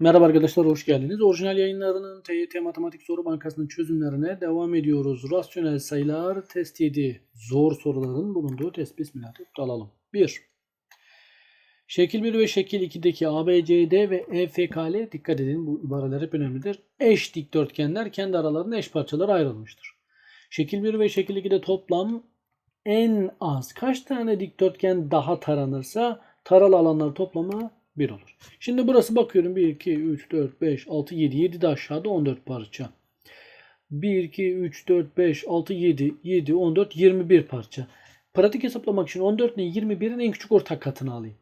Merhaba arkadaşlar, hoş geldiniz. Orijinal yayınlarının TYT Matematik Soru Bankası'nın çözümlerine devam ediyoruz. Rasyonel sayılar test 7. Zor soruların bulunduğu test. Bismillah deyip dalalım. 1. Şekil 1 ve şekil 2'deki ABCD ve EFKL dikkat edin bu ibareler hep önemlidir. Eş dikdörtgenler kendi aralarında eş parçalara ayrılmıştır. Şekil 1 ve şekil 2'de toplam en az kaç tane dikdörtgen daha taranırsa taralı alanlar toplamı 1 olur. Şimdi burası bakıyorum 1, 2, 3, 4, 5, 6, 7. 7 de aşağıda 14 parça. 1, 2, 3, 4, 5, 6, 7, 7, 14, 21 parça. Pratik hesaplamak için 14 ile 21'in en küçük ortak katını alayım.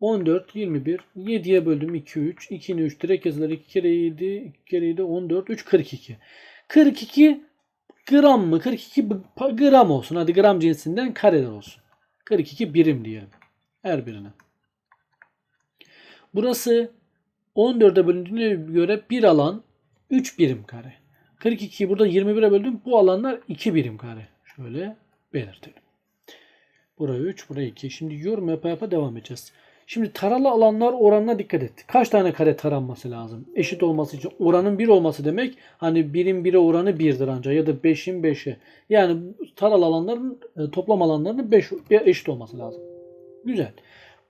14, 21, 7'ye böldüm 2, 3. 2'nin 3 direkt yazılır. 2 kere 7, 2 kere 7, 14, 3, 42. 42 gram mı? 42 b- pa- gram olsun. Hadi gram cinsinden kareler olsun. 42 birim diyelim. Her birine. Burası 14'e bölündüğüne göre bir alan 3 birim kare. 42'yi burada 21'e böldüm. Bu alanlar 2 birim kare. Şöyle belirtelim. Buraya 3, buraya 2. Şimdi yorum yapa yapa devam edeceğiz. Şimdi taralı alanlar oranına dikkat et. Kaç tane kare taranması lazım? Eşit olması için oranın 1 olması demek hani 1'in 1'e oranı 1'dir ancak ya da 5'in 5'e. Yani taralı alanların e, toplam alanlarının 5 eşit olması lazım. Güzel.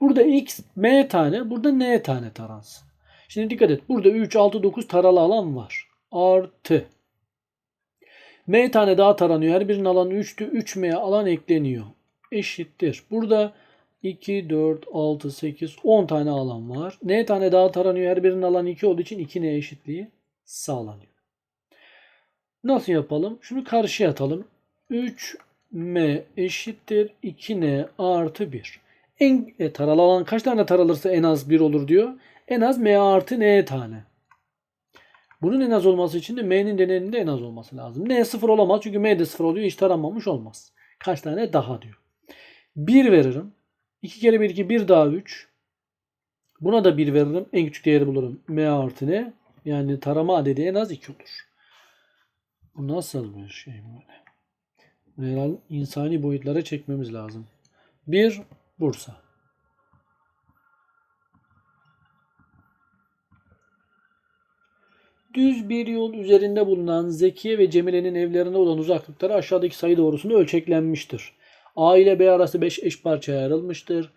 Burada x m tane, burada n tane taransın. Şimdi dikkat et. Burada 3, 6, 9 taralı alan var. Artı. m tane daha taranıyor. Her birinin alanı 3'tü. 3m'ye alan ekleniyor. Eşittir. Burada 2, 4, 6, 8, 10 tane alan var. n tane daha taranıyor. Her birinin alanı 2 olduğu için 2n eşitliği sağlanıyor. Nasıl yapalım? Şunu karşıya atalım. 3m eşittir 2n artı 1. En e, taralı alan kaç tane taralırsa en az 1 olur diyor. En az m artı n tane. Bunun en az olması için de m'nin değerinin de en az olması lazım. n sıfır olamaz çünkü m de sıfır oluyor. Hiç taranmamış olmaz. Kaç tane daha diyor. 1 veririm. 2 kere 1 2 1 daha 3. Buna da 1 veririm. En küçük değeri bulurum. m artı n. Yani tarama adedi en az 2 olur. Bu nasıl bir şey böyle? Real insani boyutlara çekmemiz lazım. 1 Bursa. Düz bir yol üzerinde bulunan Zekiye ve Cemile'nin evlerine olan uzaklıkları aşağıdaki sayı doğrusunda ölçeklenmiştir. A ile B arası 5 eş parçaya ayrılmıştır.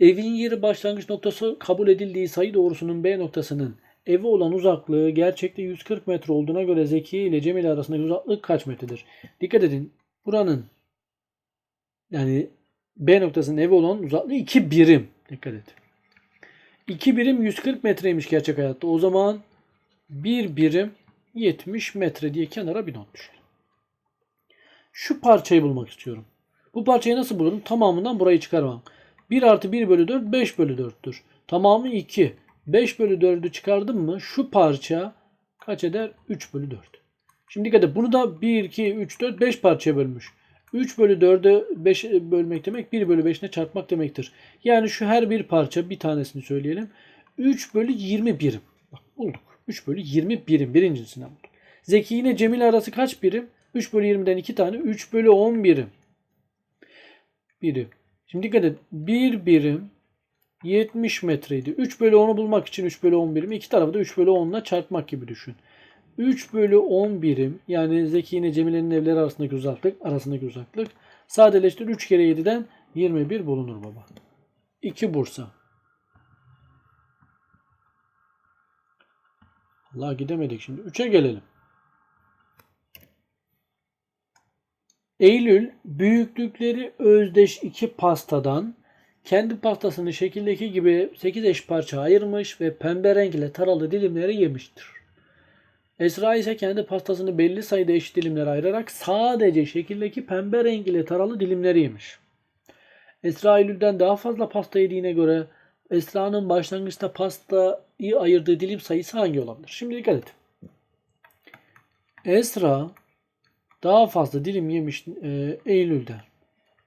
Evin yeri başlangıç noktası kabul edildiği sayı doğrusunun B noktasının evi olan uzaklığı gerçekte 140 metre olduğuna göre Zekiye ile Cemile arasındaki uzaklık kaç metredir? Dikkat edin. Buranın yani B noktasının evi olan uzaklığı 2 birim. Dikkat et. 2 birim 140 metreymiş gerçek hayatta. O zaman 1 birim 70 metre diye kenara bir not düşelim. Şu parçayı bulmak istiyorum. Bu parçayı nasıl bulurum? Tamamından burayı çıkarmam. 1 artı 1 bölü 4 5 bölü 4'tür. Tamamı 2. 5 bölü 4'ü çıkardım mı şu parça kaç eder? 3 bölü 4. Şimdi dikkat et. Bunu da 1, 2, 3, 4, 5 parçaya bölmüş. 3 bölü 4'e 5 bölmek demek 1 bölü 5'ine çarpmak demektir. Yani şu her bir parça bir tanesini söyleyelim. 3 bölü 20 birim. Bak bulduk. 3 bölü 20 birim. Birincisinden bulduk. Zeki ile Cemil arası kaç birim? 3 bölü 20'den 2 tane. 3 bölü 10 birim. Birim. Şimdi dikkat et. 1 birim 70 metreydi. 3 bölü 10'u bulmak için 3 bölü 10 birim. İki tarafı da 3 bölü 10 ile çarpmak gibi düşün. 3 bölü 10 birim yani Zeki ile Cemile'nin evleri arasındaki uzaklık arasındaki uzaklık sadeleştir 3 kere 7'den 21 bulunur baba. 2 Bursa. Allah gidemedik şimdi. 3'e gelelim. Eylül büyüklükleri özdeş iki pastadan kendi pastasını şekildeki gibi 8 eş parça ayırmış ve pembe renk ile taralı dilimleri yemiştir. Esra ise kendi pastasını belli sayıda eşit dilimlere ayırarak sadece şekildeki pembe renk ile taralı dilimleri yemiş. Esra Eylül'den daha fazla pasta yediğine göre Esra'nın başlangıçta pastayı ayırdığı dilim sayısı hangi olabilir? Şimdi dikkat et. Esra daha fazla dilim yemiş e, Eylül'den.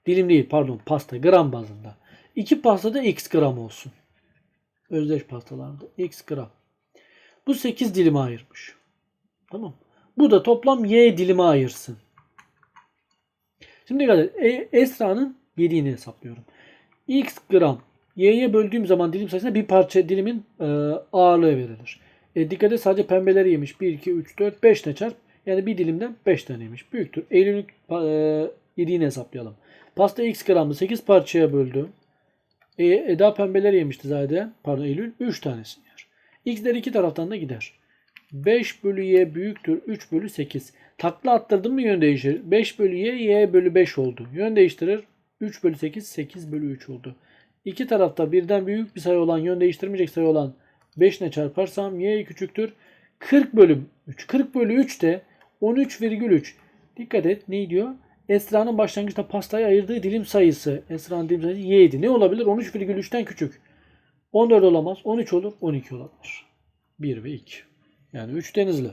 Dilim değil pardon pasta gram bazında. İki pastada x gram olsun. Özdeş pastalarda x gram. Bu 8 dilime ayırmış. Tamam. Bu da toplam y dilime ayırsın. Şimdi dikkat et. E, Esra'nın yediğini hesaplıyorum. X gram y'ye böldüğüm zaman dilim sayısına bir parça dilimin e, ağırlığı verilir. E, dikkat et sadece pembeleri yemiş. 1, 2, 3, 4, 5 tane çarp. Yani bir dilimden 5 tane yemiş. Büyüktür. Eylül'ün e, yediğini hesaplayalım. Pasta x gramı 8 parçaya böldüm. E, Eda pembeler yemişti zaten. Pardon Eylül 3 tanesini yer. X'ler iki taraftan da gider. 5 bölü y büyüktür 3 bölü 8. Takla attırdım mı yön değişir. 5 bölü y y bölü 5 oldu. Yön değiştirir. 3 bölü 8 8 bölü 3 oldu. İki tarafta birden büyük bir sayı olan yön değiştirmeyecek sayı olan 5 ile çarparsam y küçüktür. 40 bölü 3. 40 bölü 3 de 13,3. Dikkat et ne diyor? Esra'nın başlangıçta pastayı ayırdığı dilim sayısı. Esra'nın dilim sayısı y'ydi. Ne olabilir? 13,3'ten küçük. 14 olamaz. 13 olur. 12 olabilir. 1 ve 2. Yani 3 denizli.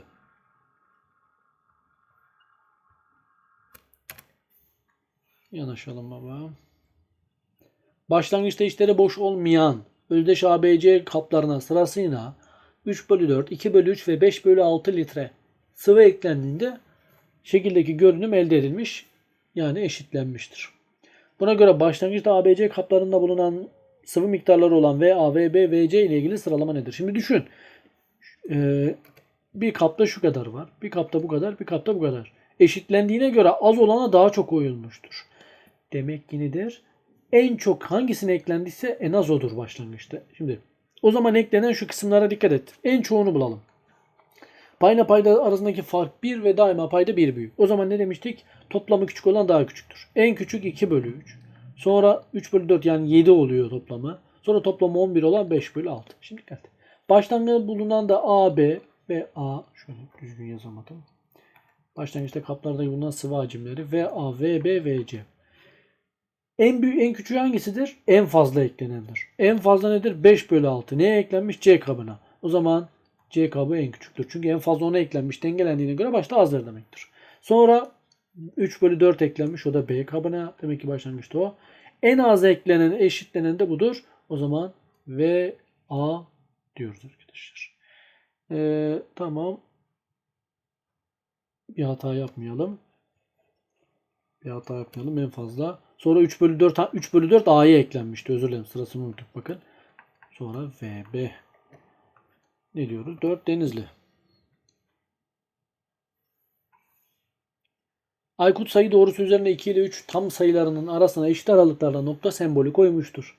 Yanaşalım baba. Başlangıçta içleri boş olmayan özdeş ABC kaplarına sırasıyla 3 bölü 4, 2 bölü 3 ve 5 bölü 6 litre sıvı eklendiğinde şekildeki görünüm elde edilmiş yani eşitlenmiştir. Buna göre başlangıçta ABC kaplarında bulunan sıvı miktarları olan VA, VB, VC ile ilgili sıralama nedir? Şimdi düşün. Ee, bir kapta şu kadar var. Bir kapta bu kadar, bir kapta bu kadar. Eşitlendiğine göre az olana daha çok koyulmuştur. Demek ki nedir? En çok hangisine eklendiyse en az odur başlangıçta. Şimdi o zaman eklenen şu kısımlara dikkat et. En çoğunu bulalım. Payla payda arasındaki fark 1 ve daima payda 1 büyük. O zaman ne demiştik? Toplamı küçük olan daha küçüktür. En küçük 2 bölü 3. Sonra 3 bölü 4 yani 7 oluyor toplamı. Sonra toplamı 11 olan 5 bölü 6. Şimdi dikkat. Başlangıçta bulunan da A, B ve A. Şöyle düzgün yazamadım. Başlangıçta kaplarda bulunan sıvı hacimleri V, A, V. En büyük, en küçüğü hangisidir? En fazla eklenendir. En fazla nedir? 5 bölü 6. Neye eklenmiş? C kabına. O zaman C kabı en küçüktür. Çünkü en fazla ona eklenmiş. Dengelendiğine göre başta azdır demektir. Sonra 3 bölü 4 eklenmiş. O da B kabına. Demek ki başlangıçta o. En az eklenen, eşitlenen de budur. O zaman V, A diyoruz arkadaşlar. Ee, tamam. Bir hata yapmayalım. Bir hata yapmayalım en fazla. Sonra 3 bölü 4 3 bölü 4 A'ya eklenmişti. Özür dilerim sırasını unuttuk bakın. Sonra VB. Ne diyoruz? 4 Denizli. Aykut sayı doğrusu üzerine 2 ile 3 tam sayılarının arasına eşit aralıklarla nokta sembolü koymuştur.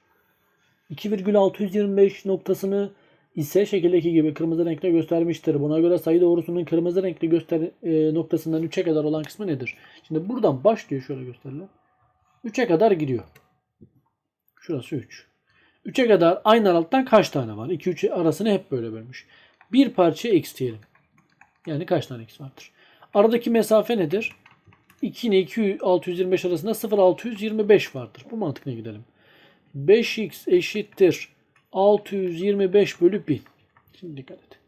2,625 noktasını ise şekildeki gibi kırmızı renkte göstermiştir. Buna göre sayı doğrusunun kırmızı renkli göster e, noktasından 3'e kadar olan kısmı nedir? Şimdi buradan başlıyor şöyle gösterelim. 3'e kadar gidiyor. Şurası 3. 3'e kadar aynı aralıktan kaç tane var? 2 3 arasını hep böyle bölmüş. Bir parça x diyelim. Yani kaç tane x vardır? Aradaki mesafe nedir? 2 ile 2 625 arasında 0 625 vardır. Bu mantıkla gidelim. 5x eşittir 625 bölü 1000. Şimdi dikkat et.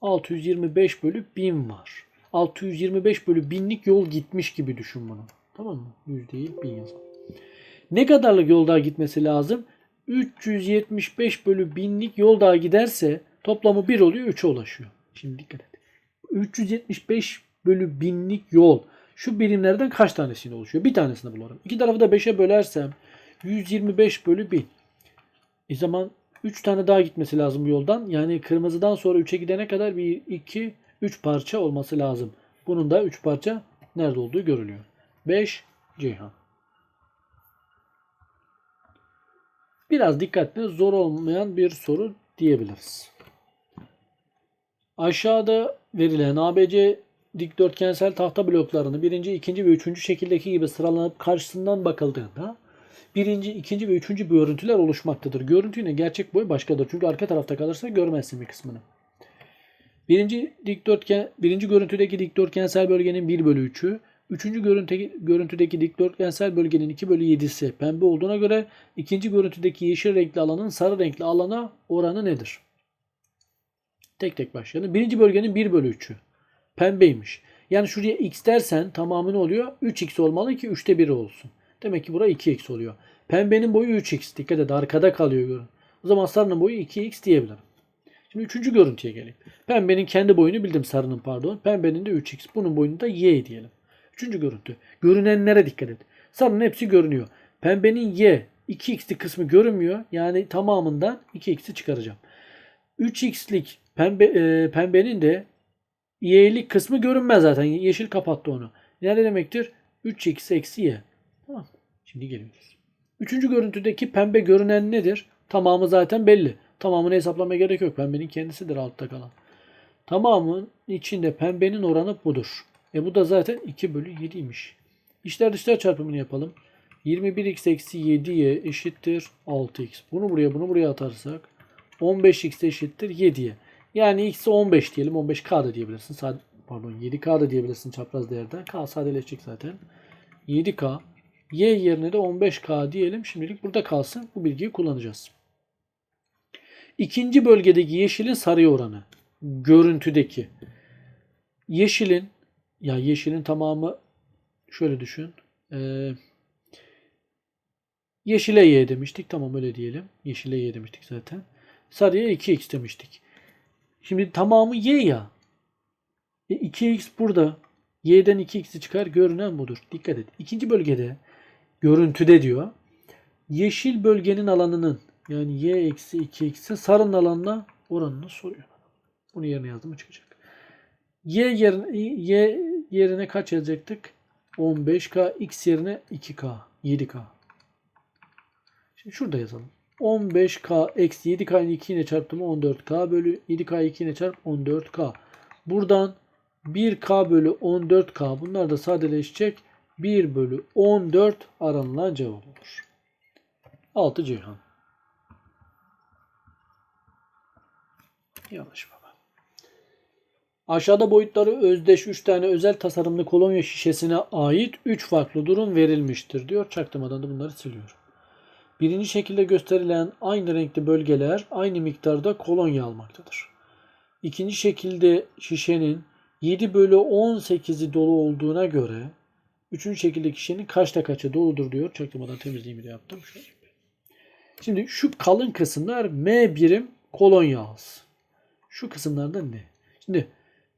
625 bölü 1000 var. 625 bölü 1000'lik yol gitmiş gibi düşün bunu. Tamam mı? 100 değil 1000 yazalım. Ne kadarlık yol daha gitmesi lazım? 375 bölü 1000'lik yol daha giderse toplamı 1 oluyor 3'e ulaşıyor. Şimdi dikkat et. 375 bölü 1000'lik yol şu birimlerden kaç tanesini oluşuyor? Bir tanesini bularım. İki tarafı da 5'e bölersem 125 bölü 1000. E zaman 3 tane daha gitmesi lazım bu yoldan. Yani kırmızıdan sonra 3'e gidene kadar bir 2 3 parça olması lazım. Bunun da 3 parça nerede olduğu görülüyor. 5 Ceyhan. Biraz dikkatli zor olmayan bir soru diyebiliriz. Aşağıda verilen ABC dikdörtgensel tahta bloklarını birinci, ikinci ve üçüncü şekildeki gibi sıralanıp karşısından bakıldığında birinci, ikinci ve üçüncü görüntüler oluşmaktadır. Görüntü yine gerçek boy başkadır. Çünkü arka tarafta kalırsa görmezsin bir kısmını. Birinci dikdörtgen, birinci görüntüdeki dikdörtgensel bölgenin 1 bölü 3'ü, üçüncü görüntü, görüntüdeki dikdörtgensel bölgenin 2 bölü 7'si pembe olduğuna göre ikinci görüntüdeki yeşil renkli alanın sarı renkli alana oranı nedir? Tek tek başlayalım. Birinci bölgenin 1 bölü 3'ü pembeymiş. Yani şuraya x dersen tamamı ne oluyor? 3x olmalı ki 3'te 1 olsun. Demek ki bura 2x oluyor. Pembenin boyu 3x. Dikkat et arkada kalıyor görün. O zaman sarının boyu 2x diyebilirim. Şimdi üçüncü görüntüye geleyim. Pembenin kendi boyunu bildim sarının pardon. Pembenin de 3x. Bunun boyunu da y diyelim. Üçüncü görüntü. Görünenlere dikkat et. Sarının hepsi görünüyor. Pembenin y 2x'li kısmı görünmüyor. Yani tamamından 2x'i çıkaracağım. 3x'lik pembe, e, pembenin de y'lik kısmı görünmez zaten. Yeşil kapattı onu. Ne demektir? 3x eksi y. Tamam. Şimdi geliyoruz. Üçüncü görüntüdeki pembe görünen nedir? Tamamı zaten belli. Tamamını hesaplamaya gerek yok. Pembenin kendisidir altta kalan. Tamamın içinde pembenin oranı budur. E bu da zaten 2 bölü 7'ymiş. İşler dışlar çarpımını yapalım. 21x eksi 7y eşittir 6x. Bunu buraya bunu buraya atarsak 15x eşittir 7y. Yani x'e 15 diyelim. 15k da diyebilirsin. Pardon 7k da diyebilirsin çapraz değerden. K sadeleşecek zaten. 7k. Y yerine de 15k diyelim. Şimdilik burada kalsın. Bu bilgiyi kullanacağız. İkinci bölgedeki yeşilin sarıya oranı. Görüntüdeki. Yeşilin ya yeşilin tamamı şöyle düşün. Ee, yeşile y demiştik. Tamam öyle diyelim. Yeşile y demiştik zaten. Sarıya 2x demiştik. Şimdi tamamı y ya. E 2x burada. Y'den 2x'i çıkar. Görünen budur. Dikkat et. İkinci bölgede görüntüde diyor. Yeşil bölgenin alanının yani y eksi 2x'in sarının alanına oranını soruyor. Bunu yerine yazdım çıkacak. Y yerine, y yerine kaç yazacaktık? 15K. X yerine 2K. 7K. Şimdi şurada yazalım. 15K eksi 7K'yı 2 ile çarptım 14K bölü 7K'yı 2 ile çarp 14K. Buradan 1K bölü 14K bunlar da sadeleşecek. 1 bölü 14 aranılan cevap olur. 6 Ceyhan. Yanlış baba. Aşağıda boyutları özdeş 3 tane özel tasarımlı kolonya şişesine ait 3 farklı durum verilmiştir diyor. Çaktırmadan da bunları siliyorum. Birinci şekilde gösterilen aynı renkli bölgeler aynı miktarda kolonya almaktadır. İkinci şekilde şişenin 7 bölü 18'i dolu olduğuna göre üçüncü şekildeki şişenin kaçta kaçı doludur diyor. Çaktırmadan temizliğimi de yaptım. Şimdi şu kalın kısımlar M birim kolonya alsın. Şu kısımlarda ne? Şimdi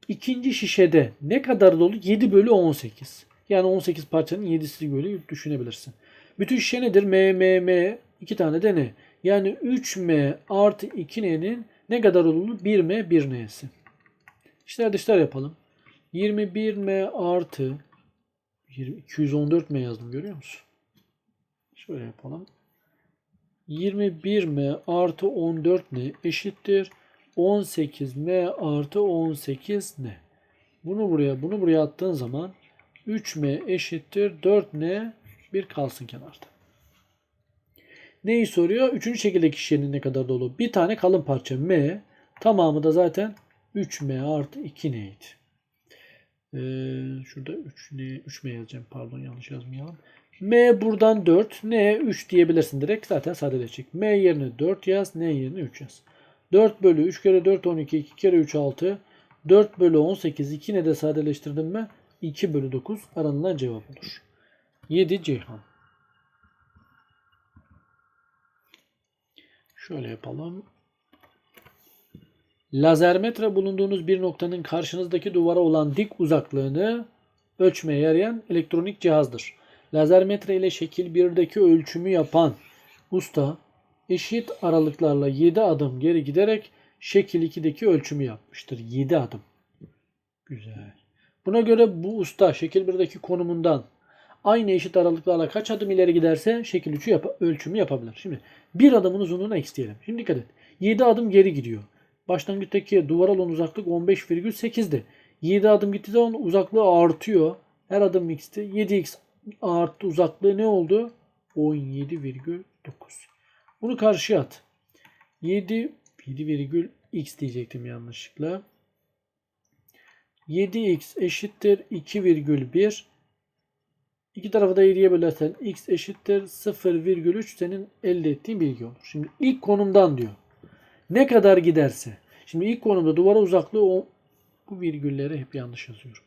ikinci şişede ne kadar dolu? 7 bölü 18. Yani 18 parçanın 7'si böyle düşünebilirsin. Bütün şişe nedir? M, M, M. iki tane de ne? Yani 3M artı 2N'nin ne kadar olur? 1M, 1N'si. İşler dışlar yapalım. 21M artı 214M yazdım görüyor musun? Şöyle yapalım. 21M artı 14N eşittir. 18M artı 18 ne? Bunu buraya bunu buraya attığın zaman 3M eşittir 4N bir kalsın kenarda. Neyi soruyor? Üçüncü şekildeki şişenin ne kadar dolu? Bir tane kalın parça M. Tamamı da zaten 3M artı 2N'ydi. Ee, şurada 3N, 3M yazacağım. Pardon yanlış yazmayalım. M buradan 4. N 3 diyebilirsin direkt. Zaten sadeleşecek. M yerine 4 yaz. N yerine 3 yaz. 4 bölü 3 kere 4 12. 2 kere 3 6. 4 bölü 18. 2 ne de sadeleştirdim mi? 2 bölü 9 aranılan cevap olur. 7 Ceyhan. Şöyle yapalım. Lazermetre bulunduğunuz bir noktanın karşınızdaki duvara olan dik uzaklığını ölçmeye yarayan elektronik cihazdır. Lazermetre ile şekil 1'deki ölçümü yapan usta eşit aralıklarla 7 adım geri giderek şekil 2'deki ölçümü yapmıştır. 7 adım. Güzel. Buna göre bu usta şekil 1'deki konumundan aynı eşit aralıklarla kaç adım ileri giderse şekil 3'ü yap ölçümü yapabilir. Şimdi bir adımın uzunluğuna x. Şimdi dikkat et. 7 adım geri gidiyor. Başlangıçtaki duvara olan uzaklık 15,8'di. 7 adım gittiği zaman uzaklığı artıyor. Her adım x'ti. 7x arttı uzaklığı ne oldu? 17,9. Bunu karşıya at. 7 7,x diyecektim yanlışlıkla. 7x eşittir 2,1. İki tarafı da 7'ye bölersen x eşittir 0,3 senin elde ettiğin bilgi olur. Şimdi ilk konumdan diyor. Ne kadar giderse. Şimdi ilk konumda duvara uzaklığı o, bu virgülleri hep yanlış yazıyorum.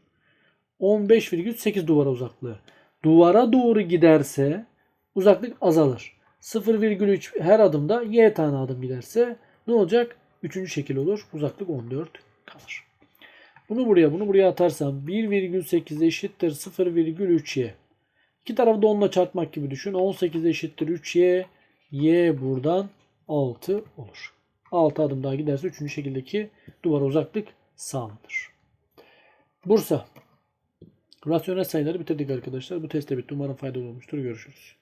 15,8 duvara uzaklığı. Duvara doğru giderse uzaklık azalır. 0,3 her adımda y tane adım giderse ne olacak? Üçüncü şekil olur. Uzaklık 14 kalır. Bunu buraya bunu buraya atarsam 1,8 eşittir 0,3y. İki tarafı da 10 ile çarpmak gibi düşün. 18 eşittir 3y. y buradan 6 olur. 6 adım daha giderse 3. şekildeki duvara uzaklık sağlanır. Bursa. Rasyonel sayıları bitirdik arkadaşlar. Bu test de bitti. Umarım faydalı olmuştur. Görüşürüz.